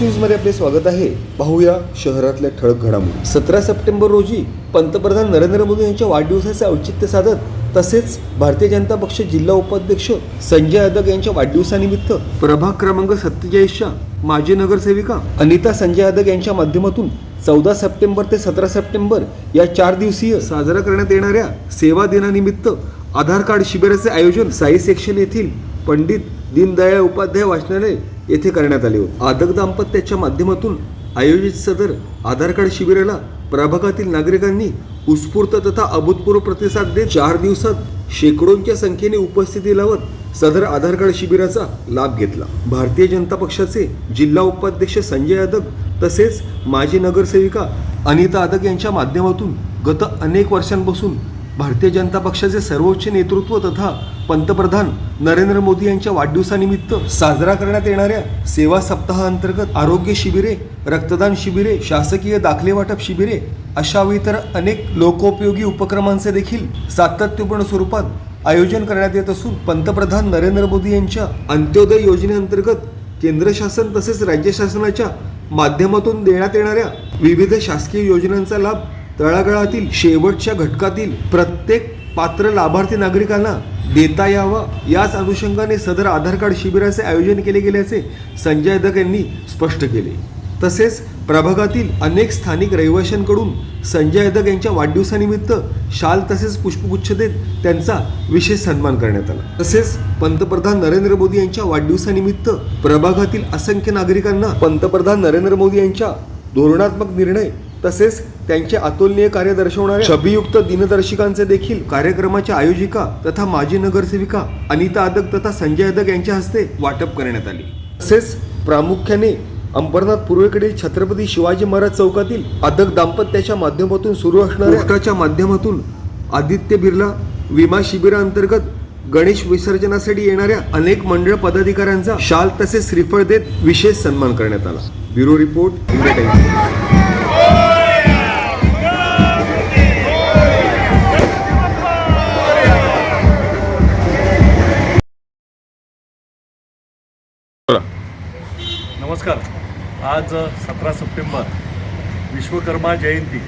न्यूजमध्ये आपले स्वागत आहे. पाहूया शहरातल्या ठळक घडामोडी. सतरा सप्टेंबर रोजी पंतप्रधान नरेंद्र मोदी यांच्या वाढदिवसाचे औचित्य साधत तसेच भारतीय जनता पक्ष जिल्हा उपाध्यक्ष संजय यादव यांच्या वाढदिवसानिमित्त प्रभाग क्रमांक सत्तेचाळीसच्या माजी नगरसेविका अनिता संजय यादव यांच्या माध्यमातून चौदा सप्टेंबर ते सतरा सप्टेंबर या चार दिवसीय साजरा करण्यात येणाऱ्या सेवा दिनानिमित्त आधार कार्ड शिबिराचे आयोजन साई सेक्शन येथील पंडित दीनदयाळ उपाध्याय वाचनालय येथे करण्यात आले होते. आदक दाम्पत्याच्या माध्यमातून आयोजित सदर आधार कार्ड शिबिराला प्रभागातील नागरिकांनी उत्स्फूर्त तथा अभूतपूर्व प्रतिसाद देत चार दिवसात शेकडोंच्या संख्येने उपस्थिती लावत सदर आधार कार्ड शिबिराचा लाभ घेतला. भारतीय जनता पक्षाचे जिल्हा उपाध्यक्ष संजय यादव तसेच माजी नगरसेविका अनिता आदक यांच्या माध्यमातून गत अनेक वर्षांपासून भारतीय जनता पक्षाचे सर्वोच्च नेतृत्व तथा पंतप्रधान नरेंद्र मोदी यांच्या वाढदिवसानिमित्त साजरा करण्यात येणाऱ्या सेवा सप्ताहाअंतर्गत आरोग्य शिबिरे रक्तदान शिबिरे शासकीय दाखले वाटप शिबिरे अशा इतर अनेक लोकोपयोगी उपक्रमांचे देखील सातत्यपूर्ण स्वरूपात आयोजन करण्यात येत असून पंतप्रधान नरेंद्र मोदी यांच्या अंत्योदय योजनेअंतर्गत केंद्र शासन तसेच राज्य शासनाच्या माध्यमातून देण्यात येणाऱ्या विविध शासकीय योजनांचा लाभ तळागाळातील शेवटच्या घटकातील प्रत्येक पात्र लाभार्थी नागरिकांना देता यावा. याच अनुषंगाने सदर आधार कार्ड शिबिराचे आयोजन केले गेल्याचे संजय दग यांनी स्पष्ट केले. तसेच प्रभागातील अनेक स्थानिक रहिवाशांकडून संजय दग यांच्या वाढदिवसानिमित्त शाल तसेच पुष्पगुच्छ देत त्यांचा विशेष सन्मान करण्यात आला. तसेच पंतप्रधान नरेंद्र मोदी यांच्या वाढदिवसानिमित्त प्रभागातील असंख्य नागरिकांना पंतप्रधान नरेंद्र मोदी यांच्या धोरणात्मक निर्णय तसेच त्यांचे अतुलनीय कार्य दर्शवणाऱ्या छबीयुक्त दिनदर्शिकांचे देखील कार्यक्रमाच्या आयोजिका तथा माजी नगरसेविका अनिता अदक तथा संजय अदक यांच्या हस्ते वाटप करण्यात आले. तसेच प्रामुख्याने अंबरनाथ पूर्वेकडील छत्रपती शिवाजी महाराज चौकातील अदक दाम्पत्याच्या माध्यमातून सुरू असणाऱ्या माध्यमातून आदित्य बिर्ला विमा शिबिराअंतर्गत गणेश विसर्जनासाठी येणाऱ्या अनेक मंडळ पदाधिकाऱ्यांचा शाल तसेच श्रीफळ देत विशेष सन्मान करण्यात आला. Bureau report India Times. आज सतरा सप्टेंबर विश्वकर्मा जयंती.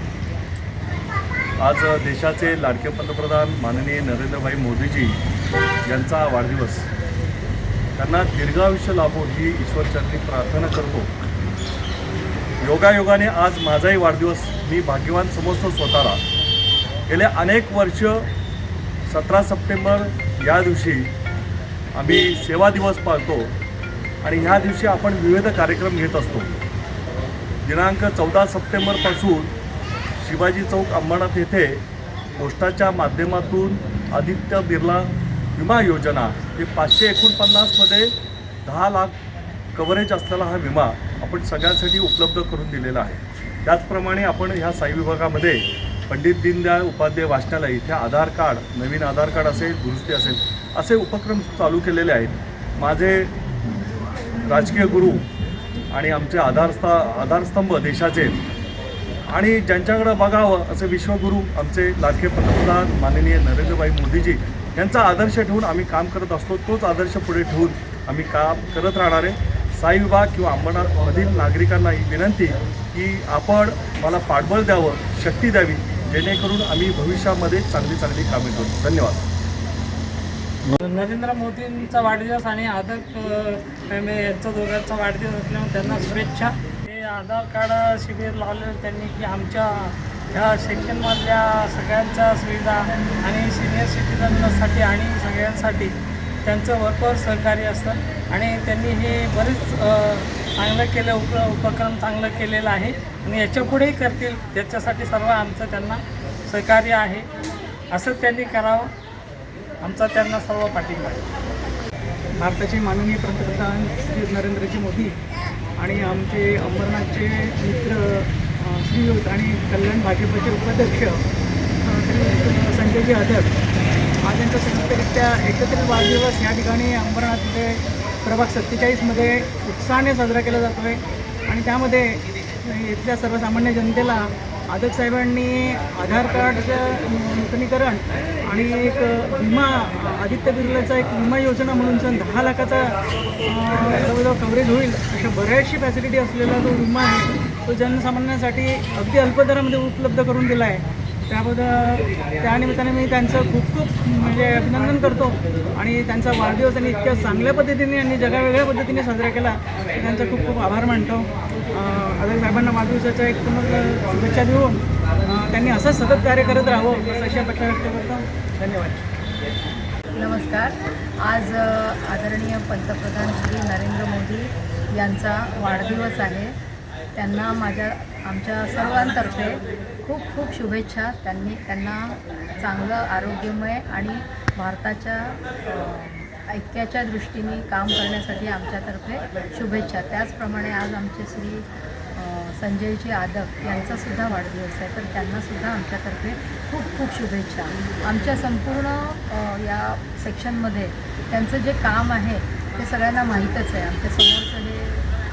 आज देशाचे लाडके पंतप्रधान माननीय नरेंद्रभाई मोदीजी यांचा वाढदिवस. त्यांना दीर्घायुष्य लाभो ही ईश्वरचरणी प्रार्थना करतो. योगायोगाने आज माझाही वाढदिवस. मी भाग्यवान समजतो स्वतःला. गेले अनेक वर्ष सतरा सप्टेंबर या दिवशी आम्ही सेवा दिवस पाळतो. आणि ह्या दिवशी आपण विविध कार्यक्रम घेत असतो. दिनांक चौदा सप्टेंबरपासून शिवाजी चौक अंबरनाथ येथे पोस्टाच्या माध्यमातून आदित्य बिर्ला विमा योजना हे पाचशे एकोणपन्नासमध्ये दहा लाख कव्हरेज असलेला हा विमा आपण सगळ्यांसाठी उपलब्ध करून दिलेला आहे. त्याचप्रमाणे आपण ह्या साई विभागामध्ये पंडित दीनदयाळ उपाध्याय वाचनालय इथे आधार कार्ड नवीन आधार कार्ड असेल दुरुस्ती असेल असे उपक्रम चालू केलेले आहेत. माझे राजकीय गुरु आणि आमचे आधारस्था आधारस्तंभ देशाचे. आणि ज्यांच्याकडं बघावं हो, असे विश्वगुरू आमचे लाडके पंतप्रधान माननीय नरेंद्रभाई मोदीजी यांचा आदर्श ठेवून आम्ही काम करत असतो तोच आदर्श पुढे ठेवून आम्ही काम करत राहणार आहे. साई विभाग किंवा अंबरनाथमधील नागरिकांना ही विनंती की आपण मला पाठबळ द्यावं शक्ती द्यावी जेणेकरून आम्ही भविष्यामध्ये चांगली चांगली कामे करू. धन्यवाद. नरेंद्र मोदींचा वाढदिवस आणि आदक ए यांचा दोघांचा वाढदिवस असल्यामुळे त्यांना शुभेच्छा. हे आधार कार्ड शिबिर लावलेलं त्यांनी की आमच्या ह्या सेक्शनमधल्या सगळ्यांच्या सुविधा आणि सिनियर सिटीजनसाठी आणि सगळ्यांसाठी त्यांचं भरपूर सहकार्य असतं. आणि त्यांनी हे बरेच चांगलं केलं उप उपक्रम चांगलं केलेलं आहे. आणि याच्या पुढेही करतील. त्याच्यासाठी सर्व आमचं त्यांना सहकार्य आहे. असं त्यांनी करावं. आमचा त्यांना सर्व पाठिंबा आहे. भारताचे माननीय पंतप्रधान श्री नरेंद्रजी मोदी आणि आमचे अंबरनाथचे मित्र श्रीयुत आणि कल्याण भाजपचे उपाध्यक्ष श्री संजयजी अदर आज यांचा संयुक्तरित्या एकत्रित वाढदिवस या ठिकाणी अंबरनाथमध्ये प्रभाग सत्तेचाळीसमध्ये उत्साहाने साजरा केला जातो आहे आणि त्यामध्ये इथल्या सर्वसामान्य जनतेला आदक साहेबांनी आधार कार्डचं नूतनीकरण आणि एक विमा आदित्य बिर्लाचा एक विमा योजना म्हणून सन दहा लाखाचा जवळजवळ कव्हरेज होईल अशा बऱ्याचशी फॅसिलिटी असलेला जो विमा आहे तो जनसामान्यांसाठी अगदी अल्प दरामध्ये उपलब्ध करून दिला आहे. त्याबद्दल त्यानिमित्ताने मी त्यांचं खूप खूप म्हणजे अभिनंदन करतो आणि त्यांचा वाढदिवस त्यांनी इतक्या चांगल्या पद्धतीने आणि जगावेगळ्या पद्धतीने साजरा केला त्यांचा खूप खूप आभार मानतो. आदर साहेबांना वाढदिवसाच्या एक पुन्हा शुभेच्छा देऊन त्यांनी असंच सतत कार्य करत राहावं अशी अपेक्षा व्यक्त करतो. धन्यवाद. नमस्कार. आज आदरणीय पंतप्रधान श्री नरेंद्र मोदी यांचा वाढदिवस आहे. त्यांना माझ्या आमच्या सर्वांतर्फे खूप खूप शुभेच्छा. त्यांनी त्यांना चांगलं आरोग्यमय आणि भारताच्या ऐक्याच्या दृष्टीने काम करण्यासाठी आमच्यातर्फे शुभेच्छा. त्याचप्रमाणे आज आमचे श्री संजयजी आदक यांचासुद्धा वाढदिवस आहे. तर त्यांनासुद्धा आमच्यातर्फे खूप खूप शुभेच्छा. आमच्या संपूर्ण या सेक्शनमध्ये त्यांचं जे काम आहे ते सगळ्यांना माहीतच आहे. आमच्या समोरचं हे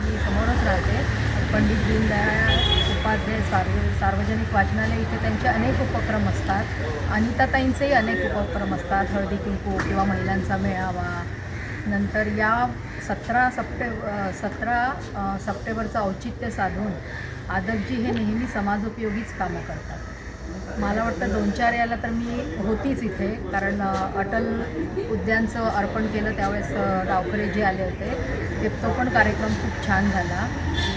मी समोरच राहते. पंडित दीनदयाळ उपाध्याय सार्व सार्वजनिक वाचनालय इथे त्यांचे अनेक उपक्रम असतात. अनिताताईंचेही अनेक उपक्रम असतात. हळदी कुंकू किंवा महिलांचा मेळावा. नंतर या सतरा सप्टे सतरा सप्टेंबरचं औचित्य साधून आदकजी हे नेहमी समाजोपयोगीच कामं करतात. मला वाटतं दोन चार याला तर मी होतीच इथे. कारण अटल उद्यानचं अर्पण केलं त्यावेळेस अ, डावकरे जे आले होते ते तो पण कार्यक्रम खूप छान झाला.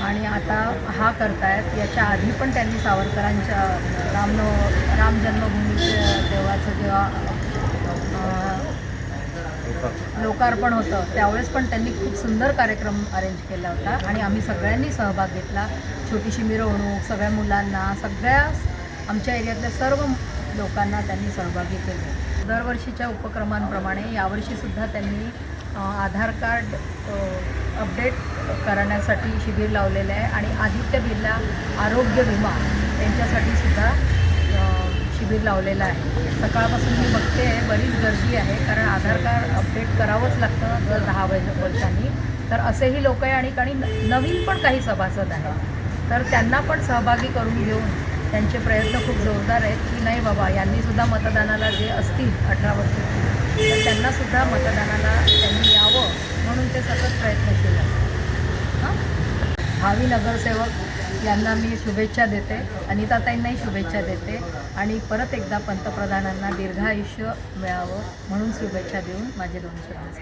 आणि आता हा करतायत. याच्या आधी पण त्यांनी सावरकरांच्या रामनव राम जन्मभूमीचं देवाचं जेव्हा लोकार्पण होतं त्यावेळेस पण त्यांनी खूप सुंदर कार्यक्रम अरेंज केला होता. आणि आम्ही सगळ्यांनी सहभाग घेतला. छोटीशी मिरवणूक सगळ्या मुलांना सगळ्या आमच्या एरियातल्या सर्व लोकांना त्यांनी सहभागी केले. दरवर्षीच्या उपक्रमांप्रमाणे यावर्षीसुद्धा त्यांनी आधार कार्ड अपडेट करण्यासाठी शिबिर लावलेलं आहे आणि आदित्य बिर्ला आरोग्य विमा यांच्यासाठी सुद्धा शिबिर लावलेलं आहे. सकाळपासून मी बघते आहे बरीच गर्दी आहे कारण आधार कार्ड अपडेट करावंच लागतं दर दहा वर्षांनी. तर असेही लोक आहे आणि काही न- नवीन पण काही सभासद आहेत. तर त्यांना पण सहभागी करून घेऊन त्यांचे प्रयत्न खूप जोरदार आहेत की नाही बाबा यांनी सुद्धा मतदानाला जे असतील अठरा वर्ष तर त्यांनासुद्धा मतदानाला त्यांनी यावं म्हणून ते सतत प्रयत्नशील असतात हां? भावी नगरसेवक यांना मी शुभेच्छा देते अनिताताईंनाही शुभेच्छा देते आणि परत एकदा पंतप्रधानांना दीर्घायुष्य मिळावं म्हणून शुभेच्छा देऊन माझे दोन शब्द